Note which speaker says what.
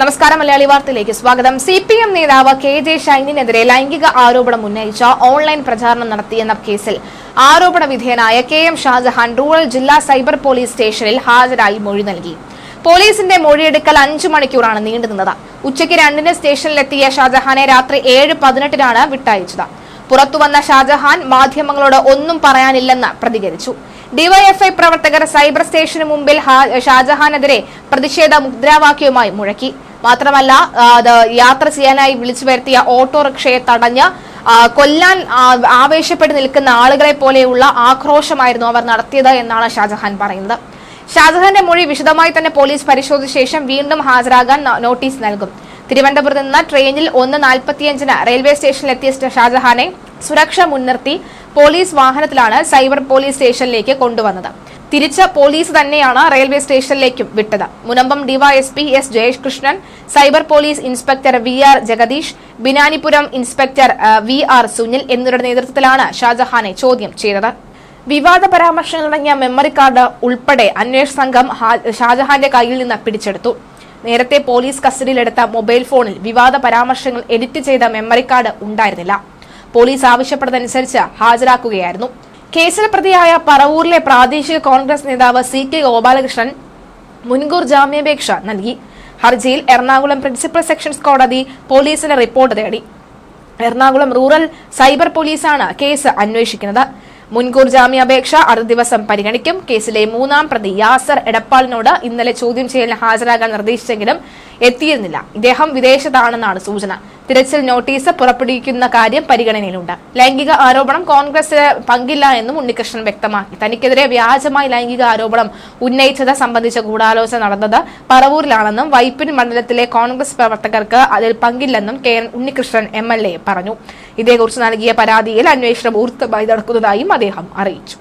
Speaker 1: നമസ്കാരം മലയാളി വാർത്തയിലേക്ക് സ്വാഗതം. സി പി എം നേതാവ് കെ ജെ ഷൈനിനെതിരെ ലൈംഗിക ആരോപണം ഉന്നയിച്ച ഓൺലൈൻ പ്രചാരണം നടത്തിയെന്ന കേസിൽ ആരോപണ വിധേയനായ കെ എം ഷാജഹാൻ റൂറൽ ജില്ലാ സൈബർ പോലീസ് സ്റ്റേഷനിൽ ഹാജരായി മൊഴി നൽകി. പോലീസിന്റെ മൊഴിയെടുക്കൽ അഞ്ചു മണിക്കൂറാണ് നീണ്ടുനിന്നത് ഉച്ചയ്ക്ക് രണ്ടിന് സ്റ്റേഷനിലെത്തിയ ഷാജഹാനെ രാത്രി ഏഴ് പതിനെട്ടിനാണ് വിട്ടയച്ചത്. പുറത്തുവന്ന ഷാജഹാൻ മാധ്യമങ്ങളോട് ഒന്നും പറയാനില്ലെന്ന് പ്രതികരിച്ചു. ഡിവൈഎഫ്ഐ പ്രവർത്തകർ സൈബർ സ്റ്റേഷന് മുമ്പിൽ ഷാജഹാനെതിരെ പ്രതിഷേധ മുദ്രാവാക്യവുമായി മുഴക്കി. മാത്രമല്ല യാത്ര ചെയ്യാനായി വിളിച്ചു വരുത്തിയ ഓട്ടോറിക്ഷയെ തടഞ്ഞ് കൊല്ലാൻ ആവേശപ്പെട്ട് നിൽക്കുന്ന ആളുകളെ പോലെയുള്ള ആക്രോശമായിരുന്നു അവർ നടത്തിയത് എന്നാണ് ഷാജഹാൻ പറയുന്നത്. ഷാജഹാന്റെ മൊഴി വിശദമായി തന്നെ പോലീസ് പരിശോധിച്ച ശേഷം വീണ്ടും ഹാജരാകാൻ നോട്ടീസ് നൽകും. തിരുവനന്തപുരത്ത് നിന്ന് ട്രെയിനിൽ ഒന്ന് നാൽപ്പത്തിയഞ്ചിന് റെയിൽവേ സ്റ്റേഷനിലെത്തിയ സ്റ്റ- ഷാജഹാനെ സുരക്ഷ മുൻനിർത്തി പോലീസ് വാഹനത്തിലാണ് സൈബർ പോലീസ് സ്റ്റേഷനിലേക്ക് കൊണ്ടുവന്നത്. തിരിച്ച് പോലീസ് തന്നെയാണ് റെയിൽവേ സ്റ്റേഷനിലേക്കും വിട്ടത്. Munambam DYSP S Jayesh Krishnan cyber police inspector V R Jagadish Binanipuram inspector V R Sunil എന്നിവരുടെ നേതൃത്വത്തിലാണ് ഷാജഹാനെ ചോദ്യം ചെയ്തത്. വിവാദ പരാമർശങ്ങളടങ്ങിയ മെമ്മറി കാർഡ് ഉൾപ്പെടെ അന്വേഷണ സംഘം ഷാജഹാന്റെ കയ്യിൽ നിന്ന് പിടിച്ചെടുത്തു. നേരത്തെ പോലീസ് കസ്റ്റഡിയിലെടുത്ത മൊബൈൽ ഫോണിൽ വിവാദ പരാമർശങ്ങൾ എഡിറ്റ് ചെയ്ത മെമ്മറി കാർഡ് ഉണ്ടായിരുന്നില്ല. പോലീസ് ആവശ്യപ്പെട്ടതനുസരിച്ച് ഹാജരാക്കുകയായിരുന്നു. കേസിൽ പ്രതിയായ പറവൂരിലെ പ്രാദേശിക കോൺഗ്രസ് നേതാവ് സി കെ ഗോപാലകൃഷ്ണൻ മുൻകൂർ ജാമ്യാപേക്ഷ നൽകി. ഹർജിയിൽ എറണാകുളം പ്രിൻസിപ്പൽ സെക്ഷൻസ് കോടതി പോലീസിന് റിപ്പോർട്ട് തേടി. എറണാകുളം റൂറൽ സൈബർ പോലീസാണ് കേസ് അന്വേഷിക്കുന്നത്. മുൻകൂർ ജാമ്യാപേക്ഷ അടുത്ത ദിവസം പരിഗണിക്കും. കേസിലെ മൂന്നാം പ്രതി യാസർ എടപ്പാളിനോട് ഇന്നലെ ചോദ്യം ചെയ്യലിന് ഹാജരാകാൻ നിർദ്ദേശിച്ചെങ്കിലും എത്തിയിരുന്നില്ല. ഇദ്ദേഹം വിദേശത്താണെന്നാണ് സൂചന. തിരച്ചിൽ നോട്ടീസ് പുറപ്പെടുവിക്കുന്ന കാര്യം പരിഗണനയിലുണ്ട്. ലൈംഗിക ആരോപണം കോൺഗ്രസ് പങ്കില്ല എന്നും ഉണ്ണികൃഷ്ണൻ വ്യക്തമാക്കി. തനിക്കെതിരെ വ്യാജമായി ലൈംഗിക ആരോപണം ഉന്നയിച്ചത് സംബന്ധിച്ച ഗൂഢാലോചന നടന്നത് പറവൂരിലാണെന്നും വൈപ്പിൻ മണ്ഡലത്തിലെ കോൺഗ്രസ് പ്രവർത്തകർക്ക് അതിൽ പങ്കില്ലെന്നും K Unnikrishnan M L A പറഞ്ഞു. ഇതേക്കുറിച്ച് നൽകിയ പരാതിയിൽ അന്വേഷണം ഊർത്തമായി നടക്കുന്നതായും അദ്ദേഹം അറിയിച്ചു.